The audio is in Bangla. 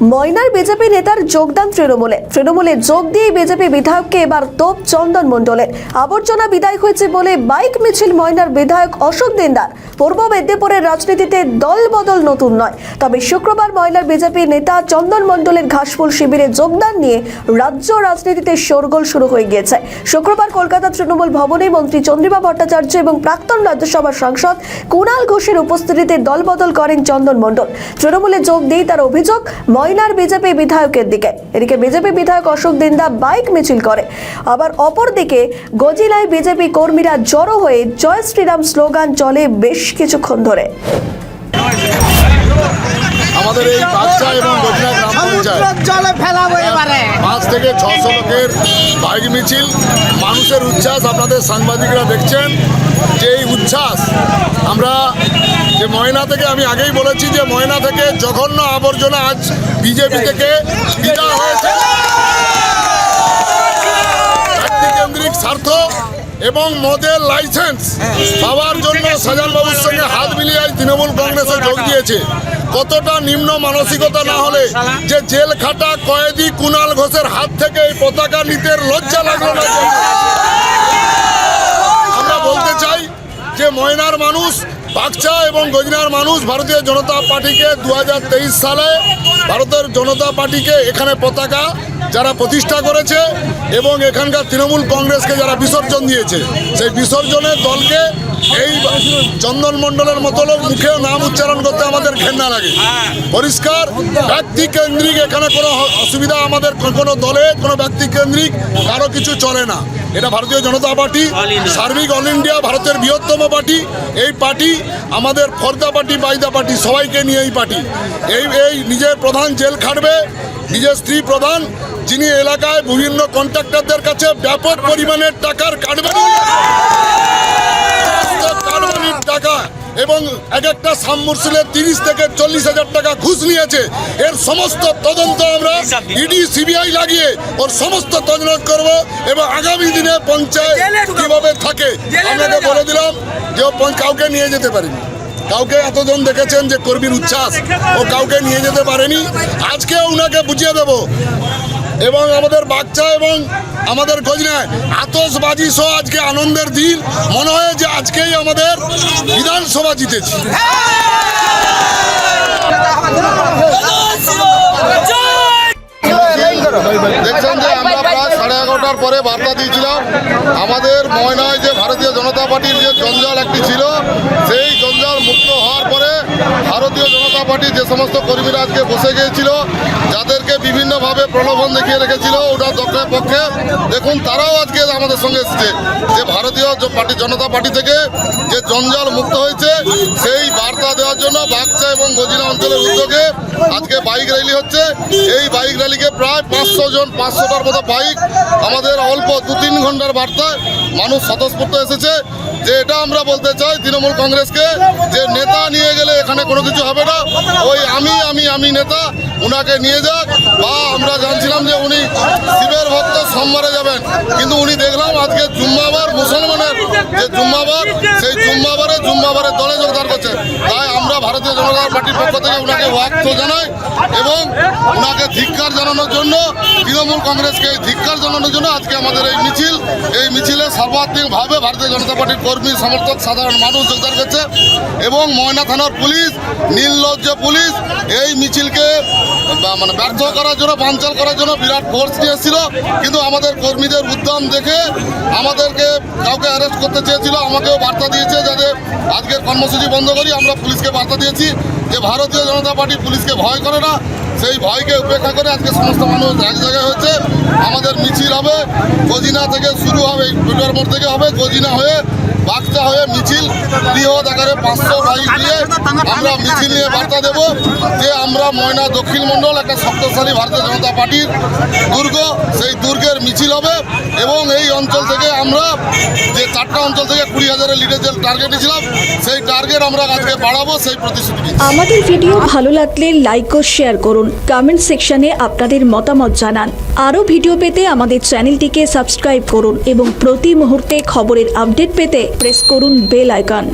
ময়নার বিজেপি নেতার যোগদান তৃণমূলে। তৃণমূলে যোগ দিয়ে বিজেপি বিধায়ককে এবার তোপ চন্দন মণ্ডলের আবর্জনা বিদায় হয়েছে বলে বাইক মিছিল ময়নার বিধায়ক অশোক দিনদার। পূর্ব মেদিনীপুরের রাজনীতিতে দল বদল নতুন নয়। তবে শুক্রবার ময়নার বিজেপি নেতা চন্দন মণ্ডলের ঘাসফুল শিবিরে যোগদান নিয়ে রাজ্য রাজনীতিতে শোরগোল শুরু হয়ে গিয়েছে। শুক্রবার কলকাতা তৃণমূল ভবনে মন্ত্রী চন্দ্রিমা ভট্টাচার্য এবং প্রাক্তন রাজ্যসভার সাংসদ কুণাল ঘোষের উপস্থিতিতে দলবদল করেন চন্দন মণ্ডল। তৃণমূলে যোগ দিয়ে তার অভিযোগ ময়নার বিজেপি বিধায়কের দিকে। এদিকে বিজেপি বিধায়ক অশোক দিন্দা বাইক মিছিল করে। আবার অপরদিকে গজিলায় বিজেপি কর্মীরা জড়ো হয়ে জয় শ্রীরাম স্লোগান চলে বেশ কিছুক্ষণ ধরে। আমাদের এই বাচ্চা এবং দক্ষিণা গ্রাম পঞ্চায়েত পাঁচ থেকে ছশো লোকের বাইক মিছিল মানুষের উচ্ছ্বাস আপনাদের সাংবাদিকরা দেখছেন যে এই উচ্ছ্বাস আমরা যে ময়না থেকে আমি আগেই বলেছি যে ময়না থেকে জঘন্য আবর্জনা আজ বিজেপি থেকে বিদায় হয়েছে ব্যক্তিকেন্দ্রিক স্বার্থ এবং মদের লাইসেন্স পাওয়ার জন্য সাজান বাবুর সঙ্গে হাত মিলিয়ে আজ তৃণমূল কংগ্রেসে যোগ দিয়েছে। কতটা নিম্ন মানসিকতা না হলে যে জেল খাটা কয়েদি কুনাল ঘোষের হাত থেকে এই পতাকা নিতে লজ্জা লাগল না। আমরা বলতে চাই যে ময়নার মানুষ বাগচা এবং গজনার মানুষ ভারতীয় জনতা পার্টিকে দু হাজার তেইশ সালে ভারতের জনতা পার্টিকে এখানে পতাকা যারা প্রতিষ্ঠা করেছে এবং এখানকার তৃণমূল কংগ্রেসকে যারা বিসর্জন দিয়েছে, সেই বিসর্জনের দলকে এই চন্দন মণ্ডলের মতো লোক মুখেও নাম উচ্চারণ করতে আমাদের ঘেন্না লাগে। পরিষ্কার, ব্যক্তি কেন্দ্রিক এখানে কোনো অসুবিধা আমাদের কোনো দলে, কোনো ব্যক্তি কেন্দ্রিক কারও কিছু চলে না। এটা ভারতীয় জনতা পার্টি, সার্বিক অল ইন্ডিয়া, ভারতের বৃহত্তম পার্টি, এই পার্টি, আমাদের ফর্দা পার্টি বাইদা পার্টি, সবাইকে নিয়ে এই পার্টি। এই এই নিজের প্রধান জেল খাটবে, নিজের স্ত্রী প্রধান, যিনি এলাকায় বিভিন্ন কন্ট্রাক্টরদের কাছে ব্যাপক পরিমাণের টাকার কাটবেন টাকা এবং এক একটা সাবমুরসিলের তিরিশ থেকে চল্লিশ হাজার টাকা ঘুষ নিয়েছে। এর সমস্ত তদন্ত আমরা ইডি সিবিআই লাগিয়ে ওর সমস্ত তদন্ত করব এবং আগামী দিনে পঞ্চায়েত কীভাবে থাকে আপনাকে বলে দিলাম যে কাউকে নিয়ে যেতে পারেনি। কাউকে এতজন দেখেছেন যে কর্মীর উচ্ছ্বাস ও কাউকে নিয়ে যেতে পারেনি। আজকে ওনাকে বুঝিয়ে দেব এবং আমাদের বাচ্চা এবং আমাদের গজনায় আতসবাজি সহ আজকে আনন্দের দিন। মনে হয় যে আজকেই আমাদের বিধানসভা জিতেছি। দেখছেন যে আমরা প্রায় সাড়ে এগারোটার পরে বার্তা দিয়েছিলাম। আমাদের ময়নায় যে ভারতীয় জনতা পার্টির যে জঞ্জাল একটি ছিল সেই জঞ্জাল মুক্ত হওয়ার পরে ভারতীয় জনতা পার্টির যে সমস্ত কর্মীরা আজকে বসে গিয়েছিল, যাদেরকে বিভিন্নভাবে প্রলোভন দেখিয়ে রেখেছিল, ওটা দক্ষের পক্ষে। দেখুন, তারাও আজকে আমাদের সঙ্গে এসেছে। যে ভারতীয় পার্টি, জনতা পার্টি থেকে যে জঞ্জাল মুক্ত হয়েছে, সেই বার্তা দেওয়ার জন্য বাগচা এবং গজিনা অঞ্চলের উদ্যোগে আজকে বাইক র্যালি হচ্ছে। এই বাইক র্যালিকে প্রায় পাঁচশো জন, পাঁচশোটার মতো বাইক আমাদের অল্প দু তিন ঘণ্টার বার্তায় মানুষ স্বতঃস্ফূর্ত এসেছে। যে এটা আমরা বলতে চাই তৃণমূল কংগ্রেসকে, যে নেতা নিয়ে গেলে এখানে কোনো কিছু হবে না। ওই আমি আমি আমি নেতা, উনাকে নিয়ে যাক। বা আমরা জানছিলাম যে উনি শিবের ভক্ত, সোমবারে যাবেন। কিন্তু উনি দেখলাম আজকে জুম্মাবার, মুসলমানের যে জুম্মাবার, সেই জুম্মাবারে জুম্মাবারের দলে যোগদান করছে। তাই আমরা ভারতীয় জনতা পার্টির পক্ষ থেকে উনাকে ওয়াক্ত জানাই এবং ওনাকে ধিক্কার জানানোর জন্য, তৃণমূল কংগ্রেসকে ধিক্কার জানানোর জন্য আজকে আমাদের এই মিছিল এই মিছিলে সর্বাত্মকভাবে ভারতীয় জনতা পার্টির কর্মী, সমর্থক, সাধারণ মানুষ যোগদান করছে এবং ময়না থানার পুলিশ, নীললজ্জ পুলিশ এই মিছিলকে মানে ব্যর্থ করার জন্য, বানচাল করার জন্য বিরাট ফোর্স নিয়ে কিন্তু আমাদের কর্মীদের উদ্যম দেখে আমাদেরকে কাউকে অ্যারেস্ট করতে চেয়েছিল, আমাকেও বার্তা দিয়েছে যাতে আজকের কর্মসূচি বন্ধ করি, আমরা পুলিশকে বার্তা দিয়েছি যে ভারতীয় জনতা পার্টি পুলিশকে ভয় করে না। সেই ভয়কে উপেক্ষা করে আজকে সমস্ত মানুষ এক জায়গায় হয়েছে আমাদের মিছিল হবে, গজিনা থেকে শুরু হবে পেটুয়ার মোড় থেকে হবে, গজিনা হয়ে বাগচা হয়ে মিছিল বৃহৎ আকারে পাঁচশো বাইক দিয়ে আমরা মিছিল নিয়ে বার্তা দেব যে আমরা ময়না দক্ষিণ মণ্ডল, একটা শক্তিশালী ভারতীয় জনতা পার্টির দুর্গ। সেই দুর্গের মিছিল হবে এবং এই অঞ্চল থেকে আমরা চারটা অঞ্চল থেকে কুড়ি হাজারের লিটার যে টার্গেট দিয়েছিলাম সেই টার্গেট আমরা আজকে বাড়াবো, সেই প্রতিশ্রুতি আমাদের ভিডিও ভালো লাগলে লাইক ও শেয়ার করুন। কমেন্ট সেকশনে আপনাদের মতামত জানান। আরও ভিডিও পেতে আমাদের চ্যানেলটিকে সাবস্ক্রাইব করুন এবং প্রতি মুহূর্তে খবরের আপডেট পেতে প্রেস করুন বেল আইকন